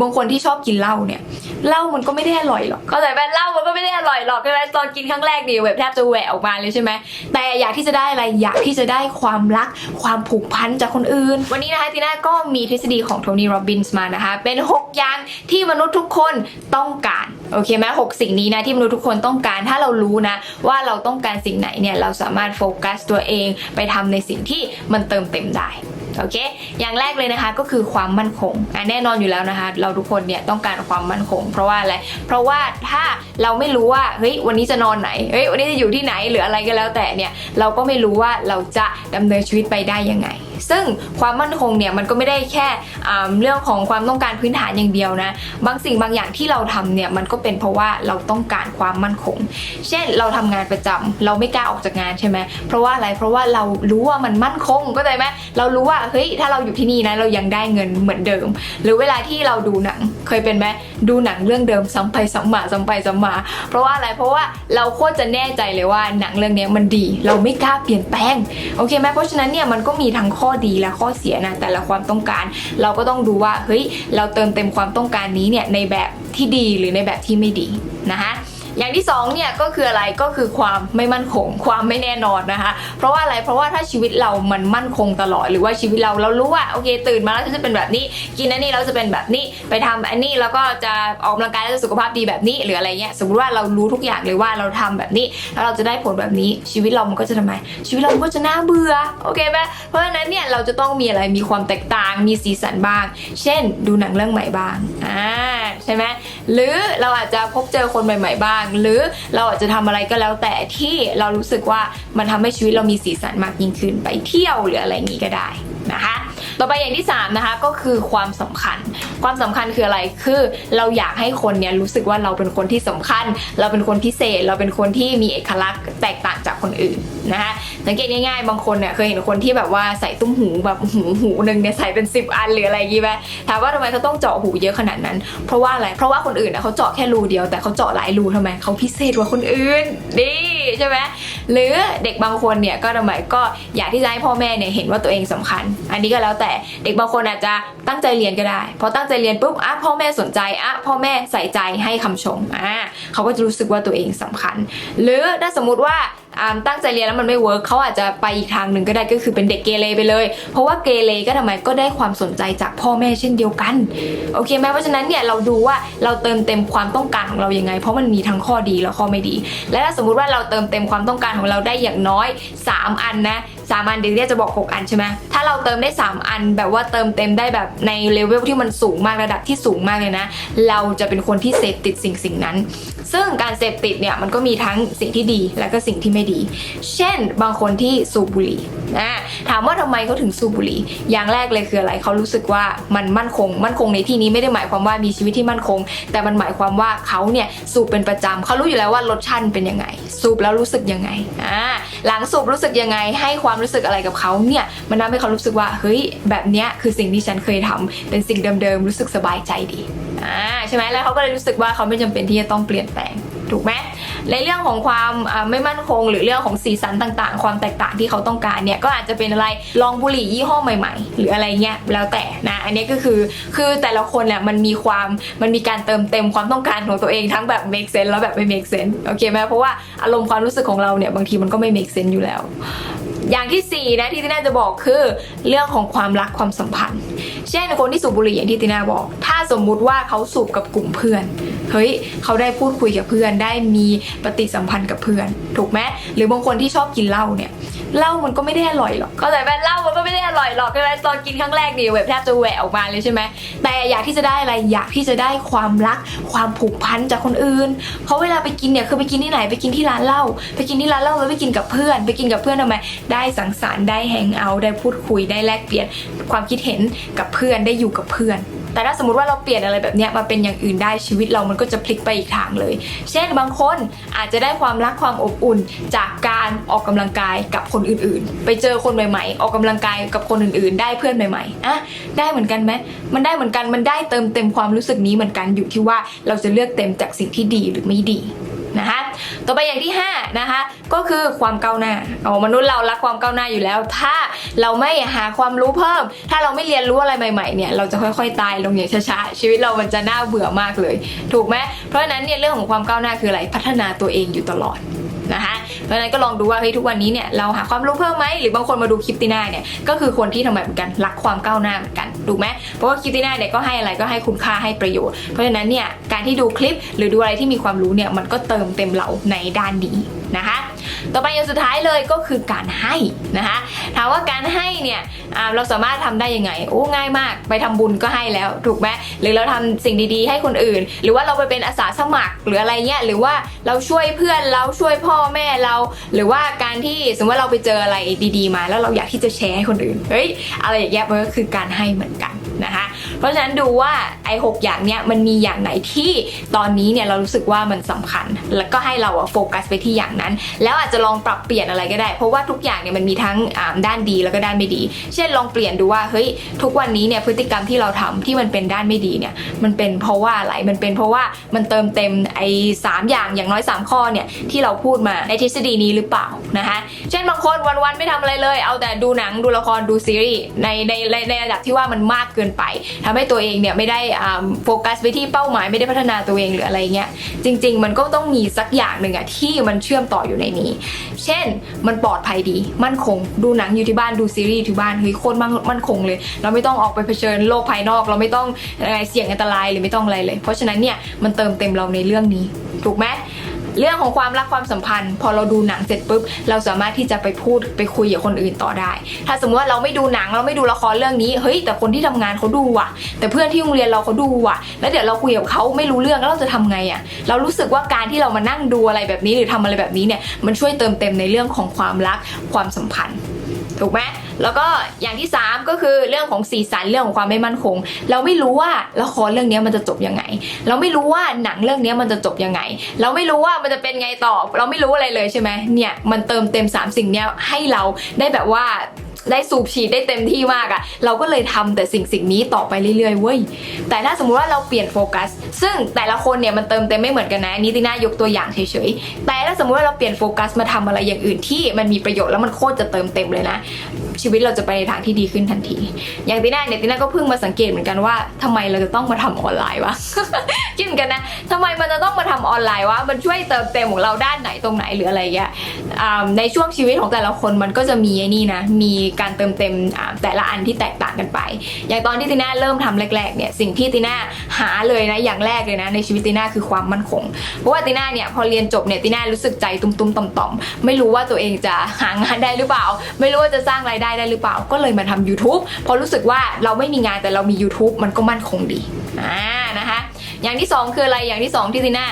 บางคนที่ชอบกินเหล้าเนี่ยเหล้ามันก็ไม่ได้อร่อยหรอกเข้าใจไหมเหล้ามันก็ไม่ได้อร่อยหรอกใช่ไหมตอนกินครั้งแรกดีแบบแทบจะแหวะออกมาเลยใช่ไหมแต่อยากที่จะได้อะไรอยากที่จะได้ความรักความผูกพันจากคนอื่น วันนี้นะคะทีน่าก็มีทฤษฎีของโทนี่โรบินส์มานะคะเป็น 6 อย่างที่มนุษย์ทุกคนต้องการ โอเคไหมหกสิ่งนี้นะที่มนุษย์ทุกคนต้องการถ้าเรารู้นะ ว่าเราต้องการสิ่งไหนเนี่ยเราสามารถโฟกัสตัวเองไปทำในสิ่งที่มันเติมเต็มได้โอเค อย่างแรกเลยนะคะก็คือความมั่นคงอะแน่นอนอยู่แล้วนะคะ เราทุกคนเนี่ยต้องการความมั่นคง เพราะว่าอะไร เพราะว่าถ้าเราไม่รู้ว่าเฮ้ยวันนี้จะนอนไหน เฮ้ยวันนี้จะอยู่ที่ไหนหรืออะไรก็แล้วแต่เนี่ยเราก็ไม่รู้ว่าเราจะดำเนินชีวิตไปได้ยังไง ซึ่งความมั่นคงเนี่ยมันก็ไม่ได้แค่เรื่องของความต้องการพื้นฐานอย่างเดียวนะบางสิ่งบางอย่างที่เราทำเนี่ยมันก็เป็นเพราะว่าเราต้องการความมั่นคง เช่นเราทำงานประจำเราไม่กล้าออกจากงานใช่ไหมเพราะว่าอะไรเพราะว่าเรารู้ว่ามันมั่นคงก็ใจไหมเรารู้ว่าเฮ้ยถ้าเราอยู่ที่นี่นะเรายังได้เงินเหมือนเดิม หรือเวลาที่เราดูหนังเคยเป็นไหมดูหนังเรื่องเดิมซ้ำไปซ้ำมาซ้ำไปซ้ำมา เพราะว่าอะไรเพราะว่าเราโคตรจะแน่ใจเลยว่าหนังเรื่องนี้มันดี เราไม่กล้าเปลี่ยนแปลงโอเคไหมเพราะฉะนั้นเนี่ยมันก็มีทั้งข้อดีและข้อเสียนะแต่ละความต้องการ เราก็ต้องดูว่าเฮ้ยเราเติมเต็มความต้องการนี้เนี่ยในแบบที่ดีหรือในแบบที่ไม่ดีนะคะ อย่างที่สองเนี่ยก็คืออะไรก็คือความไม่มั่นคง ความไม่แน่นอนนะคะ เพราะว่าอะไรเพราะว่าถ้าชีวิตเรามันมั่นคงตลอด หรือว่าชีวิตเราเรารู้ว่าโอเคตื่นมาแล้วจะเป็นแบบนี้ กินอันนี้แล้วจะเป็นแบบนี้ไปทำอันนี้แล้วก็จะออกกำลังกายแล้วจะสุขภาพดีแบบนี้ หรืออะไรเงี้ยสมมติว่าเรารู้ทุกอย่างเลยว่าเราทำแบบนี้ แล้วเราจะได้ผลแบบนี้ชีวิตเรามันก็จะทำไม ชีวิตเรามันก็จะน่าเบื่อโอเคไหมเพราะฉะนั้นเนี่ยเราจะต้องมีอะไรมีความแตกต่างมีสีสันบ้าง เช่น ดูหนังเรื่องใหม่บ้างอ่าใช่ไหมหรือเราอาจจะพบเจอคนใหม่ ๆ บ้างหรือเราอาจจะทำอะไรก็แล้วแต่ที่เรารู้สึกว่ามันทำให้ชีวิตเรามีสีสันมากยิ่งขึ้นไปเที่ยวหรืออะไรอย่างนี้ก็ได้นะคะ ต่อไปอย่างที่3นะคะก็คือความสำคัญ ความสำคัญคืออะไรคือเราอยากให้คนเนี่ยรู้สึกว่าเราเป็นคนที่สำคัญ เราเป็นคนพิเศษ เราเป็นคนที่มีเอกลักษณ์แตกต่างจากคนอื่นนะคะสังเกตง่ายๆบางคนเนี่ยเคยเห็นคนที่แบบว่าใส่ตุ้มหูแบบหูหูหนึ่งเนี่ยใส่เป็น 10 อันหรืออะไรอย่างงี้ไหมถามว่าทำไมเขาต้องเจาะหูเยอะขนาดนั้น เพราะว่าอะไรเพราะว่าคนอื่นน่ะเขาเจาะแค่รูเดียวแต่เขาเจาะหลายรูทำไมเขาพิเศษกว่าคนอื่นดีใช่ไหมหรือเด็กบางคนเนี่ยก็ทำไมก็อยากที่จะให้พ่อแม่เนี่ยเห็นว่าตัวเองสำคัญ อันนี้ก็แล้วแต่เด็กบางคนอาจจะตั้งใจเรียนก็ได้พอตั้งใจเรียนปุ๊บอะพ่อแม่สนใจอะพ่อแม่ใส่ใจให้คำชมอะเขาก็จะรู้สึกว่าตัวเองสำคัญ หรือถ้าสมมุติว่า อ่าตั้งใจเรียนแล้วมันไม่เวิร์กเขาอาจจะไปอีกทางหนึ่งก็ได้ก็คือเป็นเด็กเกเรไปเลย เพราะว่าเกเรก็ทำไมก็ได้ความสนใจจากพ่อแม่เช่นเดียวกันโอเคไหมเพราะฉะนั้นเนี่ยเราดูว่าเราเติมเต็มความต้องการของเรายังไง เพราะมันมีทั้งข้อดีและข้อไม่ดี และถ้าสมมุติว่าเราเติมเต็มความต้องการของเราได้อย่างน้อย 3 อันนะสามอันเดี๋ยวเนี่ยจะบอก 6 อันใช่ไหมถ้าเราเติมได้ 3 อันแบบว่าเติมเต็มได้แบบในเลเวลที่มันสูงมากระดับที่สูงมากเลยนะ เราจะเป็นคนที่เสพติดสิ่งสิ่งนั้น ซึ่งการเสพติดเนี่ยมันก็มีทั้งสิ่งที่ดีและก็สิ่งที่ไม่ดี เช่น บางคนที่สูบบุหรี่นะถามว่าทำไมเขาถึงสูบบุหรี่ อย่างแรกเลยคืออะไรเขารู้สึกว่ามันมั่นคง มั่นคงในที่นี้ไม่ได้หมายความว่ามีชีวิตที่มั่นคง แต่มันหมายความว่าเขาเนี่ยสูบเป็นประจำเขารู้อยู่แล้วว่ารสชาติเป็นยังไง สูบแล้วรู้สึกยังไงอ่าหลังสูบรู้สึกยังไง ให้ความรู้สึกอะไรกับเขาเนี่ยมันทำให้เขารู้สึกว่าเฮ้ยแบบเนี้ยคือสิ่งที่ฉันเคยทำเป็นสิ่งเดิมๆรู้สึกสบายใจดี อ่าใช่ไหมแล้วเขาก็เลยรู้สึกว่าเขาไม่จำเป็นที่จะต้องเปลี่ยนแปลงถูกไหมในเรื่องของความไม่มั่นคง หรือเรื่องของสีสันต่างๆ ความแตกต่างที่เขาต้องการเนี่ยก็อาจจะเป็นอะไรลองบุหรี่ยี่ห้อใหม่ ๆ หรืออะไรเงี้ยแล้วแต่นะอันนี้ก็คือคือแต่ละคนเนี่ยมันมีความมันมีการเติมเต็มความต้องการของตัวเองทั้งแบบ make sense แล้วแบบไม่ make sense โอเคไหมเพราะว่าอารมณ์ความรู้สึกของเราเนี่ยบางทีมันก็ไม่ make sense อยู่แล้ว อย่างที่สี่นะที่ติน่าจะบอกคือ เรื่องของความรักความสัมพันธ์ เช่นคนที่สูบบุหรี่อย่างที่ติน่าบอก ถ้าสมมุติว่าเขาสูบกับกลุ่มเพื่อนเฮ้ยเขาได้พูดคุยกับเพื่อนได้มีปฏิสัมพันธ์กับเพื่อน ถูกไหมหรือบางคนที่ชอบกินเหล้าเนี่ย เหล้ามันก็ไม่ได้อร่อยหรอกเข้าใจไหมเหล้ามันก็ไม่ได้อร่อยหรอกใช่ไหมตอนกินครั้งแรกดีแบบแทบจะแหวะออกมาเลยใช่ไหมแต่อยากที่จะได้อะไรอยากที่จะได้ความรัก ความผูกพันจากคนอื่น เพราะเวลาไปกินเนี่ยคือไปกินที่ไหนไปกินที่ร้านเหล้าไปกินที่ร้านเหล้าแล้วไปกินกับเพื่อน ไปกินกับเพื่อนทำไมได้สังสรรค์ได้แฮงเอาท์ได้พูดคุยได้แลกเปลี่ยนความคิดเห็นกับเพื่อนได้อยู่กับเพื่อน แต่ถ้าสมมติว่าเราเปลี่ยนอะไรแบบนี้มาเป็นอย่างอื่นได้ชีวิตเรามันก็จะพลิกไปอีกทางเลย เช่นบางคนอาจจะได้ความรักความอบอุ่นจากการออกกำลังกายกับคนอื่นๆ ไปเจอคนใหม่ๆ ออกกำลังกายกับคนอื่นๆ ได้เพื่อนใหม่ๆอะได้เหมือนกันไหมมันได้เหมือนกันมันได้เติมเต็มความรู้สึกนี้เหมือนกันอยู่ที่ว่าเราจะเลือกเต็มจากสิ่งที่ดีหรือไม่ดี นะคะต่อไปอย่างที่ห้านะคะก็คือความก้าวหน้าโอ้มนุษย์เรารักความก้าวหน้าอยู่แล้ว ถ้าเราไม่หาความรู้เพิ่ม ถ้าเราไม่เรียนรู้อะไรใหม่ๆเนี่ยเราจะค่อยๆตายลงอย่างช้าๆชีวิตเรามันจะน่าเบื่อมากเลย ถูกไหมเพราะฉะนั้นเนี่ยเรื่องของความก้าวหน้าคืออะไรพัฒนาตัวเองอยู่ตลอด นะคะเพราะฉะนั้นก็ลองดูว่าเฮ้ยทุกวันนี้เนี่ยเราหาความรู้เพิ่มไหมหรือบางคนมาดูคลิปตีน่าเนี่ยก็คือคนที่ทำไมเหมือนกันรักความก้าวหน้าเหมือนกันถูกไหมเพราะว่าคลิปตีน่าเนี่ยก็ให้อะไรก็ให้คุณค่าให้ประโยชน์เพราะฉะนั้นเนี่ยการที่ดูคลิปหรือดูอะไรที่มีความรู้เนี่ยมันก็เติมเต็มเราในด้านนี้นะคะ ต่อไปอย่างสุดท้ายเลยก็คือการให้นะคะถามว่าการให้เนี่ยเราสามารถทำได้ยังไงโอ้ง่ายมาก ไปทำบุญก็ให้แล้วถูกไหมหรือเราทำสิ่งดีๆ ให้คนอื่น หรือว่าเราไปเป็นอาสาสมัครหรืออะไรเงี้ยหรือว่าเราช่วยเพื่อนเราช่วยพ่อแม่เรา หรือว่าการที่สมมติว่าเราไปเจออะไรดีๆ มา แล้วเราอยากที่จะแชร์ให้คนอื่นเฮ้ยอะไรอย่างเงี้ยมันก็คือการให้เหมือนกัน นะคะ เพราะฉะนั้นดูว่าไอ้หกอย่างเนี้ยมันมีอย่างไหนที่ตอนนี้เนี่ยเรารู้สึกว่ามันสำคัญ แล้วก็ให้เราอะโฟกัสไปที่อย่างนั้น แล้วอาจจะลองปรับเปลี่ยนอะไรก็ได้ เพราะว่าทุกอย่างเนี่ยมันมีทั้งด้านดีแล้วก็ด้านไม่ดี เช่นลองเปลี่ยนดูว่าเฮ้ยทุกวันนี้เนี่ยพฤติกรรมที่เราทำที่มันเป็นด้านไม่ดีเนี่ยมันเป็นเพราะว่าอะไรมันเป็นเพราะว่ามันเติมเต็มไอ้สามอย่างอย่างน้อย 3 ข้อเนี่ยที่เราพูดมาในทฤษฎีนี้หรือเปล่านะคะเช่นบางคนวันๆไม่ทำอะไรเลย เอาแต่ดูหนังดูละครดูซีรีส์ในในในในระดับที่ว่ามันมากเกินไปทำให้ตัวเองเนี่ยไม่ได้อ่าโฟกัสไปที่เป้าหมายไม่ได้พัฒนาตัวเองหรืออะไรเงี้ยจริง ๆ มันก็ต้องมีสักอย่างหนึ่งอะที่มันเชื่อมต่ออยู่ในนี้ เช่นมันปลอดภัยดีมั่นคงดูหนังอยู่ที่บ้านดูซีรีส์ที่บ้านเฮ้ยโคตรมั่นมั่นคงเลย เราไม่ต้องออกไปเผชิญโลกภายนอก เราไม่ต้องอะไรเสี่ยงอันตรายหรือไม่ต้องอะไรเลย เพราะฉะนั้นเนี่ยมันเติมเต็มเราในเรื่องนี้ถูกไหม เรื่องของความรักความสัมพันธ์ พอเราดูหนังเสร็จปุ๊บเราสามารถที่จะไปพูดไปคุยกับคนอื่นต่อได้ ถ้าสมมติว่าเราไม่ดูหนังเราไม่ดูละครเรื่องนี้เฮ้ยแต่คนที่ทำงานเขาดูว่ะ แต่เพื่อนที่โรงเรียนเราเขาดูว่ะ แล้วเดี๋ยวเราคุยกับเขาไม่รู้เรื่องแล้วเราจะทำไงอะ่ะเรารู้สึกว่าการที่เรามานั่งดูอะไรแบบนี้หรือทำอะไรแบบนี้เนี่ยมันช่วยเติมเต็มในเรื่องของความรักความสัมพันธ์ ถูกไหมแล้วก็อย่างที่ 3 ก็คือเรื่องของสีสันเรื่องของความไม่มั่นคง เราไม่รู้ว่าละครเรื่องนี้มันจะจบยังไง เราไม่รู้ว่าหนังเรื่องนี้มันจะจบยังไง เราไม่รู้ว่ามันจะเป็นไงต่อ เราไม่รู้อะไรเลยใช่ไหมเนี่ยมันเติมเต็ม 3 สิ่งเนี้ยให้เราได้แบบว่า ได้สูบฉีดได้เต็มที่มากอะ่ะเราก็เลยทำแต่สิ่งสิ่งนี้ต่อไปเรื่อยๆเว้ยแต่ถ้าสมมุติว่าเราเปลี่ยนโฟกัส ซึ่งแต่ละคนเนี่ยมันเติมเต็มไม่เหมือนกันนะนิติน่ายกตัวอย่างเฉยๆแต่ถ้าสมมติว่าเราเปลี่ยนโฟกัสมาทำอะไรอย่างอื่นที่มันมีประโยชน์แล้วมันโคตรจะเติมเต็มเลยนะ ชีวิตเราจะไปในทางที่ดีขึ้นทันที อย่างตีน่าเนี่ยตีน่าก็เพิ่งมาสังเกตเหมือนกันว่าทำไมเราจะต้องมาทำออนไลน์วะคิดกันนะทำไมมันจะต้องมาทำออนไลน์วะมันช่วยเติมเต็มของเราด้านไหนตรงไหนหรืออะไรเงี้ยอ่าในช่วงชีวิตของแต่ละคนมันก็จะมีไอ้นี่นะมีการเติมเต็มแต่ละอันที่แตกต่างกันไป อย่างตอนที่ตีน่าเริ่มทำแรกๆเนี่ยสิ่งที่ตีน่าหาเลยนะอย่างแรกเลยนะในชีวิตตีน่าคือความมั่นคง เพราะว่าตีน่าเนี่ยพอเรียนจบเนี่ยตีน่ารู้สึกใจตุ้มๆต่อมๆไม่รู้ว่าตัวเองจะหางานได้หรือเปล่า ไม่รู้ว่าจะสร้างรายได้ได้หรือเปล่า ก็เลยมาทำ YouTube เพราะรู้สึกว่าเราไม่มีงานแต่เรามี YouTube มันก็มั่นคงดีอ่านะคะ อย่างที่สองคืออะไรอย่างที่สองที่ตีน่า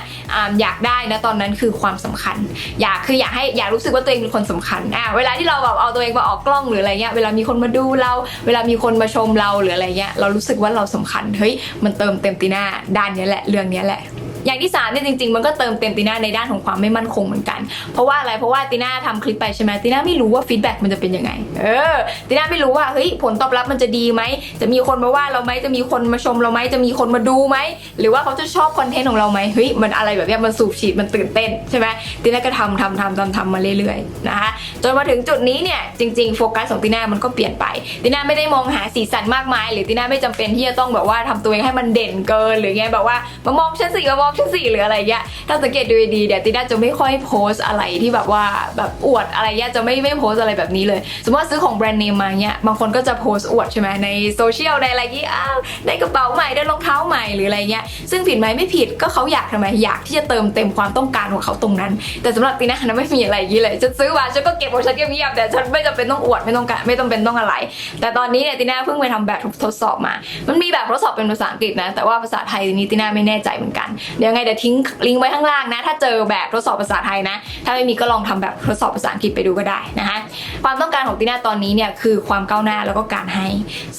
อยากได้นะตอนนั้นคือความสำคัญ อยากคืออยากให้อยากรู้สึกว่าตัวเองเป็นคนสำคัญอะเวลาที่เราแบบเอาตัวเองมาออกกล้องหรืออะไรเงี้ยเวลามีคนมาดูเรา เวลามีคนมาชมเราหรืออะไรเงี้ยเรารู้สึกว่าเราสำคัญเฮ้ยมันเติมเต็มตีน่าด้านเนี้ยแหละเรื่องเนี้ยแหละ อย่างที่สามเนี่ยจริง ๆ มันก็เติมเต็มตีน่าในด้านของความไม่มั่นคงเหมือนกัน เพราะว่าอะไรเพราะว่าตีน่าทำคลิปไปใช่ไหมตีน่าไม่รู้ว่าฟีดแบ็กมันจะเป็นยังไงเออตีน่าไม่รู้ว่าเฮ้ยผลตอบรับมันจะดีไหมจะมีคนมาว่าเราไหมจะมีคนมาชมเราไหมจะมีคนมาดูไหมหรือว่าเขาจะชอบคอนเทนต์ของเราไหมเฮ้ยมันอะไรแบบนี้มันสูบฉีดมันตื่นเต้นใช่ไหมตีน่าก็ทำทำทำทำทำมาเรื่อยๆนะคะจนมาถึงจุดนี้เนี่ยจริง ๆ โฟกัสของตีน่ามันก็เปลี่ยนไปตีน่าไม่ได้มองหาสีสันมากมาย หรือตีน่าไม่จำเป็นที่จะต้องแบบว่าทำตัวเองให้มันเด่นเกินหรือไงแบบว่ามามองฉันสิมามองสิหรืออะไรเงี้ยถ้าสังเกตดูดีเดี๋ยวติน่าจะไม่ค่อยโพสอะไรที่แบบว่าแบบอวดอะไรเงี้ยจะไม่ไม่โพสอะไรแบบนี้เลย สมมติว่าซื้อของแบรนด์เนมมาเนี้ยบางคนก็จะโพสอวดใช่ไหมในโซเชียลในอะไรเงี้ยอ้าวได้กระเป๋าใหม่ได้รองเท้าใหม่หรืออะไรเงี้ยซึ่งผิดไหมไม่ผิดก็เขาอยากทำไมอยากที่จะเติมเต็มความต้องการของเขาตรงนั้น แต่สำหรับติน่านะไม่มีอะไรอย่างนี้เลยฉันซื้อมาฉันก็เก็บของฉันเงียบๆแต่ฉันไม่จำเป็นต้องอวดไม่ต้องการไม่ต้องเป็นต้องอะไร แต่ตอนนี้เนี่ยติน่าเพิ่งไปทำแบบทดสอบมา มันมีแบบทดสอบเป็นภาษาอังกฤษนะแต่ว่าภาษาไทยนี่ติน่าไม่แน่ใจเหมือนกันเดี๋ยวไงเดี๋ยวทิ้งลิงก์ไว้ข้างล่างนะ ถ้าเจอแบบทดสอบภาษาไทยนะ ถ้าไม่มีก็ลองทำแบบทดสอบภาษาอังกฤษไปดูก็ได้นะคะความต้องการของติน่าตอนนี้เนี่ยคือความก้าวหน้าแล้วก็การให้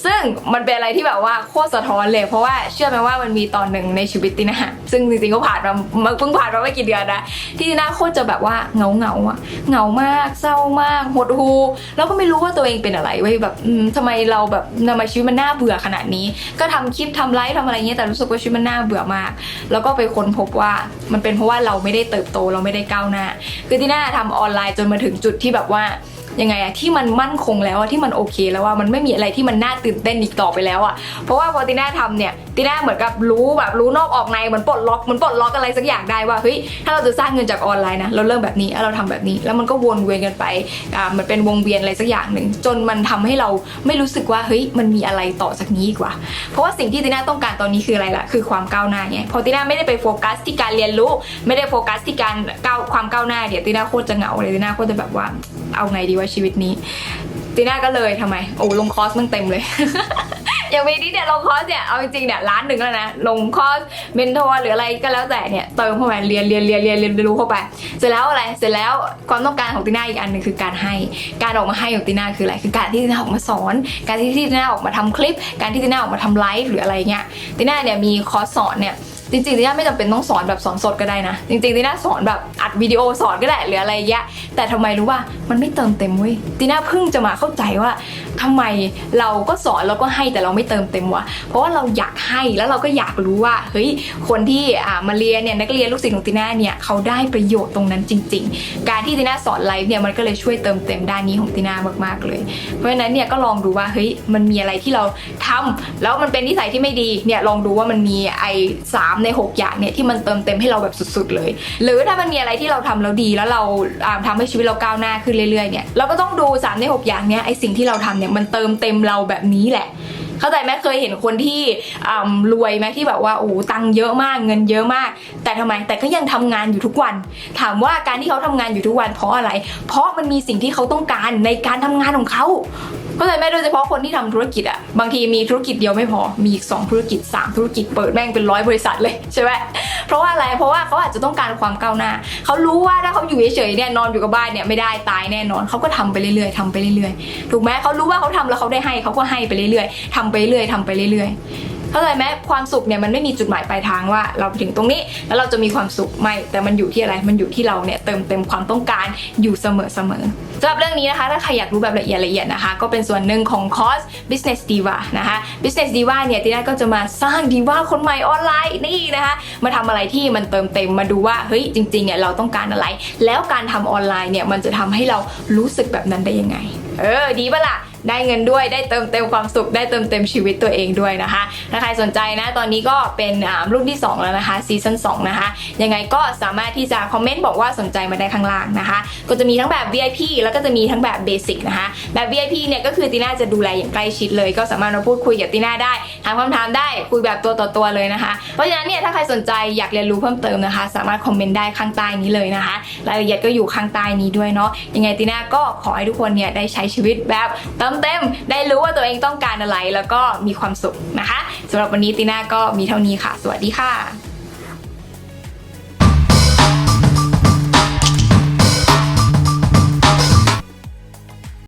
ซึ่งมันเป็นอะไรที่แบบว่าโคตรสะท้อนเลย เพราะว่าเชื่อไหมว่ามันมีตอนหนึ่งในชีวิตติน่าซึ่งจริงๆก็ผ่านมามเพิ่งผ่านมาไม่กี่เดือนนะที่ติน่าโคตรจะแบบว่าเงาเงาอะเงามากเศร้ามากหดหูแล้วก็ไม่รู้ว่าตัวเองเป็นอะไรเว้แบบอืมทำไมเราแบบทำไมชีวิตมันน่าเบื่อขนาดนี้ ก็ทำคลิปทำไลฟ์ทำอะไรเงี้ยแต่รู้สึกว่าชีวิตมันน่าเบื่อมาก แล้วก็ไปค้นพบว่ามันเป็นเพราะว่าเราไม่ได้เติบโตเราไม่ได้ก้าวหน้า คือที่น่าทำออนไลน์จนมาถึงจุดที่แบบว่ายังไงอะที่มันมั่นคงแล้วอะที่มันโอเคแล้วว่ามันไม่มีอะไรที่มันน่าตื่นเต้นอีกต่อไปแล้วอะเพราะว่าพอติน่าทำเนี่ย ตีน่าเหมือนกับรู้แบบรู้นอกออกในเหมือนปลดล็อกเหมือนปลดล็อกอะไรสักอย่างได้ว่าเฮ้ยถ้าเราจะสร้างเงินจากออนไลน์นะเราเริ่มแบบนี้แล้วเราทำแบบนี้ แล้วมันก็วนเวียนกันไปอ่ามันเป็นวงเวียนอะไรสักอย่างหนึ่งจนมันทำให้เราไม่รู้สึกว่าเฮ้ยมันมีอะไรต่อจากนี้อีกว่า เพราะว่าสิ่งที่ตีน่าต้องการตอนนี้คืออะไรล่ะคือความก้าวหน้าไงพอตีน่าไม่ได้ไปโฟกัสที่การเรียนรู้ ไม่ได้โฟกัสที่การก้าวความก้าวหน้าเดี๋ยวตีน่าโคตรจะเหงาเลยตีน่าโคตรจะแบบว่าเอาไงดีว่าชีวิตนี้ตีน่าก็เลยทำไมโอ้ลงคอร์สมันเต็มเลย อย่างวีนี้เนี่ยลงคอร์สเนี่ยเอาจริงๆเนี่ยล้านหนึ่งแล้วนะลงคอร์สเมนทอร์หรืออะไรก็แล้วแต่เนี่ยเติมเข้าไปเรียนเรียนเรียนเรียนเรียนรู้เข้าไป เสร็จแล้วอะไรเสร็จแล้วความต้องการของตีน่าอีกอันหนึ่งคือการให้การออกมาให้ของตีน่าคืออะไรคือการที่ตีน่าออกมาสอน การที่ตีน่าออกมาทำคลิป การที่ตีน่าออกมาทำไลฟ์หรืออะไรเงี้ยตีน่าเนี่ยมีคอร์สสอนเนี่ย จริงๆตีน่าไม่จำเป็นต้องสอนแบบสอนสดก็ได้นะ จริงๆตีน่าสอนแบบอัดวิดีโอสอนก็ได้หรืออะไรเงี้ยแต่ทำไมรู้ว่ามันไม่เติมเต็มเว้ยตีน่าเพิ่งจะมาเข้าใจว่าทำไมเราก็สอนแล้วก็ให้แต่เราไม่เติมเต็มวะเพราะว่าเราอยากให้แล้วเราก็อยากรู้ว่าเฮ้ยคนที่อ่ามาเรียนเนี่ยนักเรียนลูกศิษย์ของตีน่าเนี่ยเขาได้ประโยชน์ตรงนั้นจริง ๆ การที่ตีน่าสอนไลฟ์เนี่ยมันก็เลยช่วยเติมเต็มด้านนี้ของตีน่ามากๆเลย เพราะฉะนั้นเนี่ยก็ลองดูว่าเฮ้ยมันมีอะไรที่เราทำแล้วมันเป็นนิสัยที่ไม่ดีเนี่ยลองดูว่ามันมีไอ้สามในหกอย่างเนี่ยที่มันเติมเต็มให้เราแบบสุดๆเลย หรือถ้ามันมีอะไรที่เราทำแล้วดีแล้วเราอ่าทำให้ชีวิตเราก้าวหน้าขึ้นเรื่อยๆเนี่ยเราก็ต้องดูสามในหกอย่างเนี่ยไอ้สิ่งที่เราทำเนี่ยมันเติมเต็มเราแบบนี้แหละเข้าใจไหมเคยเห็นคนที่อ่ารวยไหมที่แบบว่าโอ้ตังเยอะมากเงินเยอะมาก แต่ทำไมแต่ก็ยังทำงานอยู่ทุกวัน ถามว่าการที่เขาทำงานอยู่ทุกวันเพราะอะไร เพราะมันมีสิ่งที่เขาต้องการในการทำงานของเขา เข้าใจไหมโดยเฉพาะคนที่ทำธุรกิจอะบางทีมีธุรกิจเดียวไม่พอมีอีกสองธุรกิจสามธุรกิจเปิดแม่งเป็นร้อยบริษัทเลยใช่ไหมเพราะว่าอะไรเพราะว่าเขาอาจจะต้องการความก้าวหน้าเขารู้ว่าถ้าเขาอยู่เฉยๆเนี่ยนอนอยู่กับบ้านเนี่ยไม่ได้ตายแน่นอนเขาก็ทำไปเรื่อยๆทำไปเรื่อยๆถูกไหมเขารู้ว่าเขาทำแล้วเขาได้ให้เขาก็ให้ไปเรื่อยๆทำไปเรื่อยๆทำไปเรื่อยๆ เข้าใจไหมความสุขเนี่ยมันไม่มีจุดหมายปลายทางว่า เราถึงตรงนี้แล้วเราจะมีความสุขไม่ แต่มันอยู่ที่อะไรมันอยู่ที่เราเนี่ยเติมเต็มความต้องการอยู่เสมอเสมอสำหรับเรื่องนี้นะคะ ถ้าใครอยากรู้แบบละเอียดละเอียดนะคะ ก็เป็นส่วนหนึ่งของคอร์ส business diva นะคะ business diva เนี่ยทีน่าก็จะมาสร้าง diva คนใหม่ออนไลน์นี่นะคะ มาทำอะไรที่มันเติมเต็มมาดูว่าเฮ้ยจริงๆเนี่ยเราต้องการอะไร แล้วการทำออนไลน์เนี่ยมันจะทำให้เรารู้สึกแบบนั้นได้ยังไง เออดีปะล่ะ ได้เงินด้วยได้เติมเต็มความสุข ได้เติมเต็มชีวิตตัวเองด้วยนะคะ ถ้าใครสนใจนะ ตอนนี้ก็เป็นรุ่นที่ 2 แล้วนะคะซีซั่น2นะคะ ยังไงก็สามารถที่จะคอมเมนต์บอกว่าสนใจมาได้ข้างล่างนะคะ ก็จะมีทั้งแบบ VIP แล้วก็จะมีทั้งแบบเบสิกนะคะ แบบ VIP เนี่ยก็คือตีน่าจะดูแลอย่างใกล้ชิดเลย ก็สามารถมาพูดคุยกับตีน่าได้ถามคำถามได้คุยแบบตัวต่อตัวเลยนะคะ เพราะฉะนั้นเนี่ยถ้าใครสนใจอยากเรียนรู้เพิ่มเติมนะคะ สามารถคอมเมนต์ได้ข้างใต้นี้เลยนะคะรายละเอียดก็อยู่ข้างใต้นี้ด้วยเนาะยังไงตีน่าก็ขอให้ทุกคนเนี่ยได้ใช้ชีวิตแบบเติมเต็ม ได้รู้ว่าตัวเองต้องการอะไร แล้วก็มีความสุขนะคะสำหรับวันนี้ตีน่าก็มีเท่านี้ค่ะ สวัสดีค่ะ